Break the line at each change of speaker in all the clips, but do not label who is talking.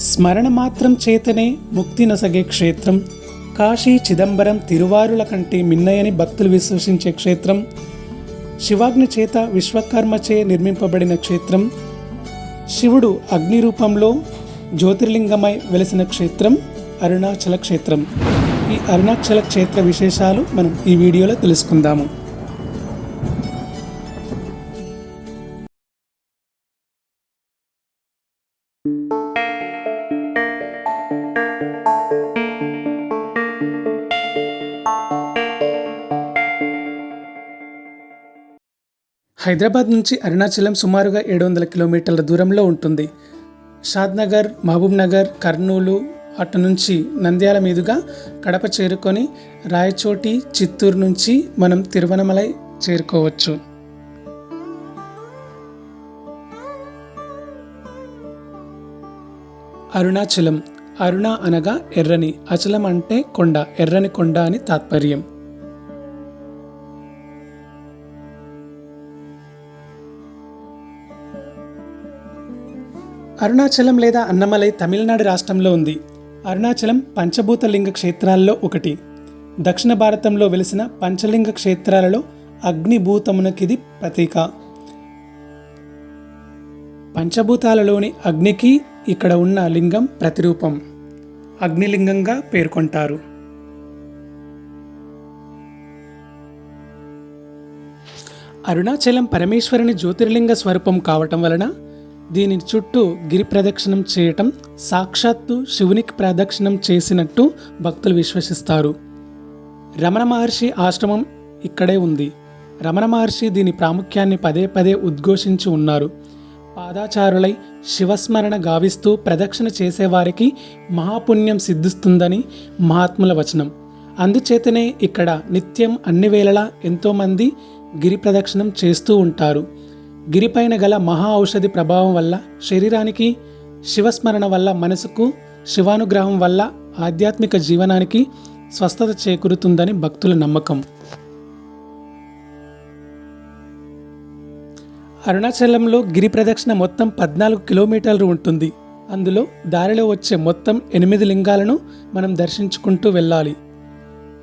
స్మరణ మాత్రం చేతనే ముక్తి నసగే క్షేత్రం. కాశీ చిదంబరం తిరువారుల కంటే మిన్నయని భక్తులు విశ్వసించే క్షేత్రం. శివాగ్ని చేత విశ్వకర్మచే నిర్మింపబడిన క్షేత్రం. శివుడు అగ్ని రూపంలో జ్యోతిర్లింగమై వెలిసిన క్షేత్రం అరుణాచల క్షేత్రం. ఈ అరుణాచల క్షేత్ర విశేషాలు మనం ఈ వీడియోలో తెలుసుకుందాము. హైదరాబాద్ నుంచి అరుణాచలం సుమారుగా ఏడు వందల కిలోమీటర్ల దూరంలో ఉంటుంది. షాద్నగర్ మహబూబ్ నగర్ కర్నూలు అటు నుంచి నంద్యాల మీదుగా కడప చేరుకొని రాయచోటి చిత్తూరు నుంచి మనం తిరువనమలై చేరుకోవచ్చు. అరుణాచలం అరుణ అనగా ఎర్రని అచలం అంటే కొండ ఎర్రని కొండ అని తాత్పర్యం. అరుణాచలం లేదా అన్నమలై తమిళనాడు రాష్ట్రంలో ఉంది. అరుణాచలం పంచభూతలింగ క్షేత్రాల్లో ఒకటి. దక్షిణ భారతంలో వెలిసిన పంచలింగ క్షేత్రాలలో అగ్నిభూతమునకిది ప్రతీక. పంచభూతాలలోని అగ్నికి ఇక్కడ ఉన్న లింగం ప్రతిరూపం. అగ్నిలింగంగా పేర్కొంటారు. అరుణాచలం పరమేశ్వరుని జ్యోతిర్లింగ స్వరూపం కావటం వలన దీని చుట్టూ గిరి ప్రదక్షిణం చేయటం సాక్షాత్తు శివునికి ప్రదక్షిణం చేసినట్టు భక్తులు విశ్వసిస్తారు. రమణ మహర్షి ఆశ్రమం ఇక్కడే ఉంది. రమణ మహర్షి దీని ప్రాముఖ్యాన్ని పదే పదే ఉద్ఘోషించి ఉన్నారు. పాదాచారులై శివస్మరణ గావిస్తూ ప్రదక్షిణ చేసేవారికి మహాపుణ్యం సిద్ధిస్తుందని మహాత్ముల వచనం. అందుచేతనే ఇక్కడ నిత్యం అన్ని వేళలా ఎంతోమంది గిరి ప్రదక్షిణం చేస్తూ ఉంటారు. గిరిపైన గల మహా ఔషధి ప్రభావం వల్ల శరీరానికి శివస్మరణ వల్ల మనసుకు శివానుగ్రహం వల్ల ఆధ్యాత్మిక జీవనానికి స్వస్థత చేకూరుతుందని భక్తుల నమ్మకం. అరుణాచలంలో గిరి ప్రదక్షిణ మొత్తం పద్నాలుగు కిలోమీటర్లు ఉంటుంది. అందులో దారిలో వచ్చే మొత్తం ఎనిమిది లింగాలను మనం దర్శించుకుంటూ వెళ్ళాలి.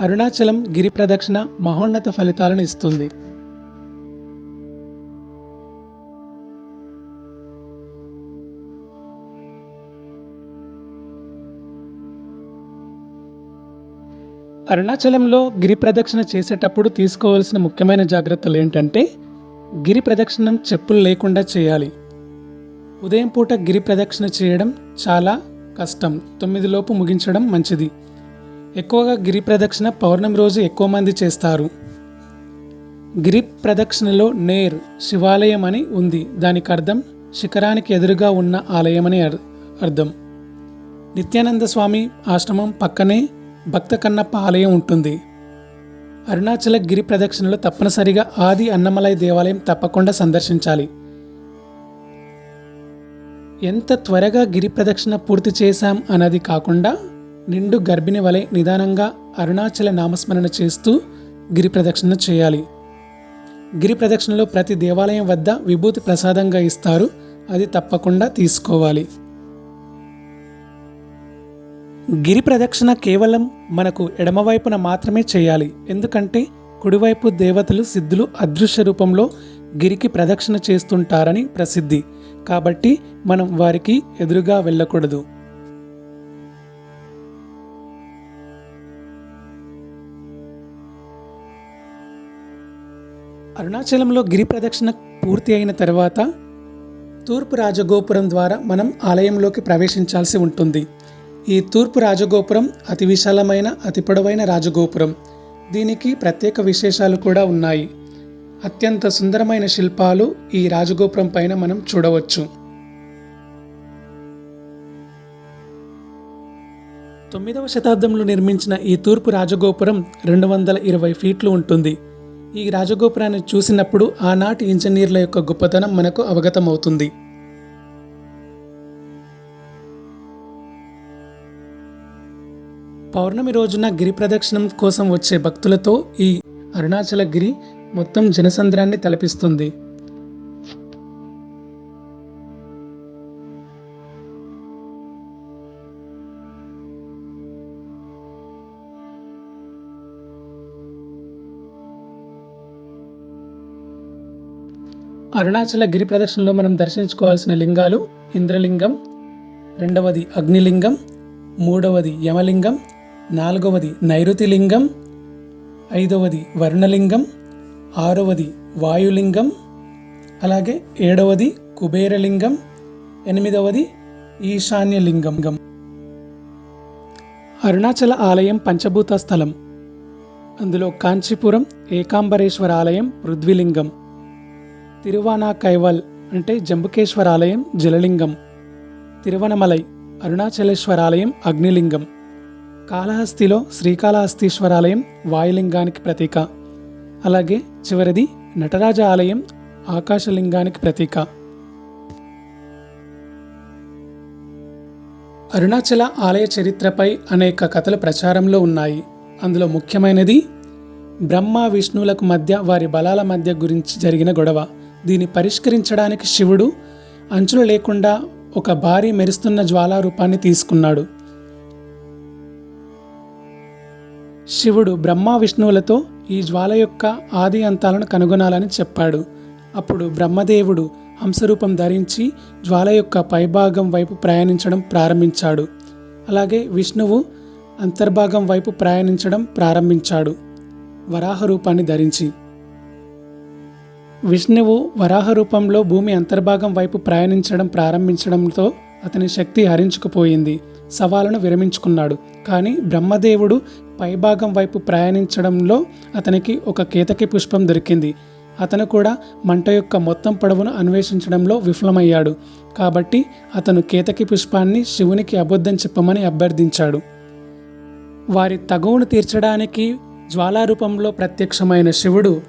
అరుణాచలం గిరి ప్రదక్షిణ మహోన్నత ఫలితాలను ఇస్తుంది. అరుణాచలంలో గిరి ప్రదక్షిణ చేసేటప్పుడు తీసుకోవాల్సిన ముఖ్యమైన జాగ్రత్తలు ఏంటంటే గిరి ప్రదక్షిణం చెప్పులు లేకుండా చేయాలి. ఉదయం పూట గిరి ప్రదక్షిణ చేయడం చాలా కష్టం. తొమ్మిదిలోపు ముగించడం మంచిది. ఎక్కువగా గిరి ప్రదక్షిణ పౌర్ణమి రోజు ఎక్కువ మంది చేస్తారు. గిరి ప్రదక్షిణలో నేర్ శివాలయం అని ఉంది. దానికి అర్థం శిఖరానికి ఎదురుగా ఉన్న ఆలయం అని అర్- అర్థం. నిత్యానంద స్వామి ఆశ్రమం పక్కనే భక్త కన్నప్ప ఆలయం ఉంటుంది. అరుణాచల గిరి ప్రదక్షిణలో తప్పనిసరిగా ఆది అన్నమలై దేవాలయం తప్పకుండా సందర్శించాలి. ఎంత త్వరగా గిరి ప్రదక్షిణ పూర్తి చేశాం అన్నది కాకుండా నిండు గర్భిణి వలె నిదానంగా అరుణాచల నామస్మరణ చేస్తూ గిరి ప్రదక్షిణ చేయాలి. గిరి ప్రదక్షిణలో ప్రతి దేవాలయం వద్ద విభూతి ప్రసాదంగా ఇస్తారు. అది తప్పకుండా తీసుకోవాలి. గిరి ప్రదక్షిణ కేవలం మనకు ఎడమవైపున మాత్రమే చేయాలి. ఎందుకంటే కుడివైపు దేవతలు సిద్ధులు అదృశ్య రూపంలో గిరికి ప్రదక్షిణ చేస్తుంటారని ప్రసిద్ధి. కాబట్టి మనం వారికి ఎదురుగా వెళ్ళకూడదు. అరుణాచలంలో గిరి ప్రదక్షిణ పూర్తి అయిన తర్వాత తూర్పు రాజగోపురం ద్వారా మనం ఆలయంలోకి ప్రవేశించాల్సి ఉంటుంది. ఈ తూర్పు రాజగోపురం అతి విశాలమైన అతి పొడవైన రాజగోపురం. దీనికి ప్రత్యేక విశేషాలు కూడా ఉన్నాయి. అత్యంత సుందరమైన శిల్పాలు ఈ రాజగోపురం పైన మనం చూడవచ్చు. తొమ్మిదవ శతాబ్దంలో నిర్మించిన ఈ తూర్పు రాజగోపురం రెండు వందల ఇరవై ఫీట్లు ఉంటుంది. ఈ రాజగోపురాన్ని చూసినప్పుడు ఆనాటి ఇంజనీర్ల యొక్క గొప్పతనం మనకు అవగతమవుతుంది. పౌర్ణమి రోజున గిరి ప్రదక్షిణం కోసం వచ్చే భక్తులతో ఈ అరుణాచల గిరి మొత్తం జనసంద్రాన్ని తలపిస్తుంది. అరుణాచల గిరి ప్రదక్షిణలో మనం దర్శించుకోవాల్సిన లింగాలు ఇంద్రలింగం రెండవది అగ్నిలింగం మూడవది యమలింగం నాలుగవది నైరుతి లింగం ఐదవది వర్ణలింగం ఆరవది వాయులింగం అలాగే ఏడవది కుబేరలింగం ఎనిమిదవది ఈశాన్యలింగం. అరుణాచల ఆలయం పంచభూత స్థలం. అందులో కాంచీపురం ఏకాంబరేశ్వర ఆలయం పృథ్వీలింగం తిరువానా కైవల్ అంటే జంబుకేశ్వర ఆలయం జలలింగం. తిరువనమలై అరుణాచలేశ్వర ఆలయం అగ్నిలింగం. కాళహస్తిలో శ్రీకాళహస్తీశ్వర ఆలయం వాయులింగానికి ప్రతీక. అలాగే చివరిది నటరాజ ఆలయం ఆకాశలింగానికి ప్రతీక. అరుణాచల ఆలయ చరిత్రపై అనేక కథలు ప్రచారంలో ఉన్నాయి. అందులో ముఖ్యమైనది బ్రహ్మ విష్ణువులకు మధ్య వారి బలాల మధ్య గురించి జరిగిన గొడవ. దీన్ని పరిష్కరించడానికి శివుడు అంచులు లేకుండా ఒక భారీ మెరుస్తున్న జ్వాలా రూపాన్ని తీసుకున్నాడు. శివుడు బ్రహ్మ విష్ణువులతో ఈ జ్వాల యొక్క ఆది అంతాలను కనుగొనాలని చెప్పాడు. అప్పుడు బ్రహ్మదేవుడు హంసరూపం ధరించి జ్వాల యొక్క పైభాగం వైపు ప్రయాణించడం ప్రారంభించాడు. అలాగే విష్ణువు అంతర్భాగం వైపు ప్రయాణించడం ప్రారంభించాడు. వరాహ రూపాన్ని ధరించి. విష్ణువు వరాహ రూపంలో భూమి అంతర్భాగం వైపు ప్రయాణించడం ప్రారంభించడంతో అతని శక్తి హరించుకుపోయింది. సవాలను విరమించుకున్నాడు. కానీ బ్రహ్మదేవుడు పైభాగం వైపు ప్రయాణించడంలో అతనికి ఒక కేతకి పుష్పం దొరికింది. అతను కూడా మంట యొక్క మొత్తం పొడవును అన్వేషించడంలో విఫలమయ్యాడు. కాబట్టి అతను కేతకి పుష్పాన్ని శివునికి అబద్ధం చెప్పమని అభ్యర్థించాడు. వారి తగువును తీర్చడానికి జ్వాలారూపంలో ప్రత్యక్షమైన శివుడు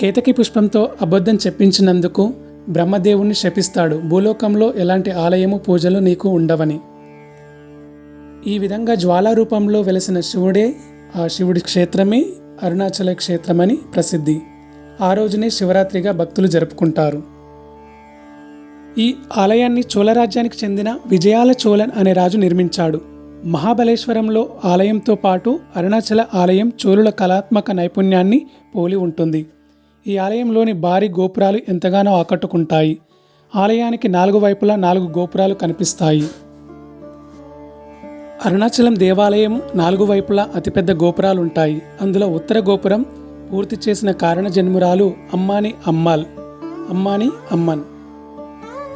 కేతకి పుష్పంతో అబద్ధం చెప్పించినందుకు బ్రహ్మదేవుణ్ణి శపిస్తాడు. భూలోకంలో ఎలాంటి ఆలయము పూజలు నీకు ఉండవని. ఈ విధంగా జ్వాలా రూపంలో వెలిసిన శివుడే ఆ శివుడి క్షేత్రమే అరుణాచల క్షేత్రమని ప్రసిద్ధి. ఆ రోజునే శివరాత్రిగా భక్తులు జరుపుకుంటారు. ఈ ఆలయాన్ని చోళరాజ్యానికి చెందిన విజయాల చోళన్ అనే రాజు నిర్మించాడు. మహాబలేశ్వరంలో ఆలయంతో పాటు అరుణాచల ఆలయం చోళుల కళాత్మక నైపుణ్యాన్ని పోలి ఉంటుంది. ఈ ఆలయంలోని భారీ గోపురాలు ఎంతగానో ఆకట్టుకుంటాయి. ఆలయానికి నాలుగు వైపులా నాలుగు గోపురాలు కనిపిస్తాయి. అరుణాచలం దేవాలయం నాలుగు వైపులా అతిపెద్ద గోపురాలుంటాయి. అందులో ఉత్తర గోపురం పూర్తి చేసిన కారణ జన్మురాలు అమ్మాని అమ్మాల్ అమ్మాని అమ్మన్.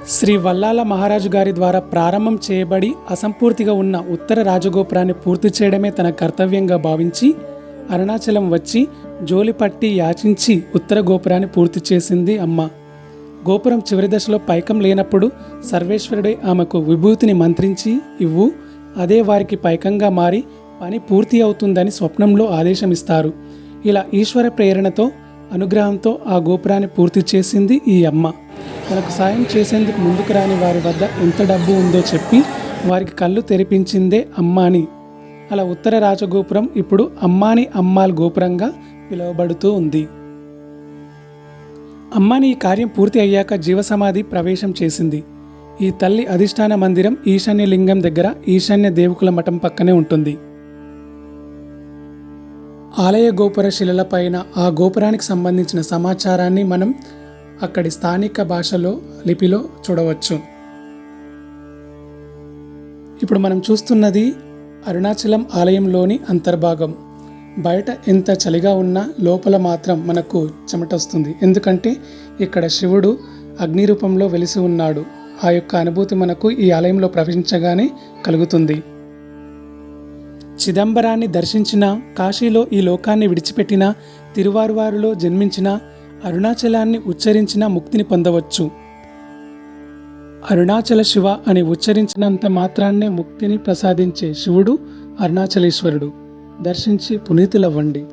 శ్రీ వల్లాల మహారాజు గారి ద్వారా ప్రారంభం చేయబడి అసంపూర్తిగా ఉన్న ఉత్తర రాజగోపురాన్ని పూర్తి చేయడమే తన కర్తవ్యంగా భావించి అరుణాచలం వచ్చి జోలిపట్టి యాచించి ఉత్తర గోపురాన్ని పూర్తి చేసింది అమ్మ. గోపురం చివరి దశలో పైకం లేనప్పుడు సర్వేశ్వరుడే ఆమెకు విభూతిని మంత్రించి ఇవ్వు అదే వారికి పైకంగా మారి పని పూర్తి అవుతుందని స్వప్నంలో ఆదేశమిస్తారు. ఇలా ఈశ్వర ప్రేరణతో అనుగ్రహంతో ఆ గోపురాన్ని పూర్తి చేసింది ఈ అమ్మ. తనకు సాయం చేసేందుకు ముందుకు రాని వారి వద్ద ఎంత డబ్బు ఉందో చెప్పి వారికి కళ్ళు తెరిపించిందే అమ్మాని. అలా ఉత్తర రాజగోపురం ఇప్పుడు అమ్మాని అమ్మాల్ గోపురంగా పిలువబడుతూ ఉంది. అమ్మాని ఈ కార్యం పూర్తి అయ్యాక జీవసమాధి ప్రవేశం చేసింది. ఈ తల్లి అధిష్టాన మందిరం ఈశాన్య లింగం దగ్గర ఈశాన్య దేవుకుల మఠం పక్కనే ఉంటుంది. ఆలయ గోపుర శిలలపైన ఆ గోపురానికి సంబంధించిన సమాచారాన్ని మనం అక్కడి స్థానిక భాషలో లిపిలో చూడవచ్చు. ఇప్పుడు మనం చూస్తున్నది అరుణాచలం ఆలయంలోని అంతర్భాగం. బయట ఎంత చలిగా ఉన్నా లోపల మాత్రం మనకు చెమటొస్తుంది. ఎందుకంటే ఇక్కడ శివుడు అగ్ని రూపంలో వెలిసి ఉన్నాడు. ఆ యొక్క అనుభూతి మనకు ఈ ఆలయంలో ప్రవేశించగానే కలుగుతుంది. చిదంబరాన్ని దర్శించిన కాశీలో ఈ లోకాన్ని విడిచిపెట్టిన తిరువారువారులో జన్మించిన అరుణాచలాన్ని ఉచ్చరించిన ముక్తిని పొందవచ్చు. అరుణాచల శివ అని ఉచ్చరించినంత మాత్రాన్నే ముక్తిని ప్రసాదించే శివుడు అరుణాచలేశ్వరుడు. దర్శించి పునీతులవ్వండి.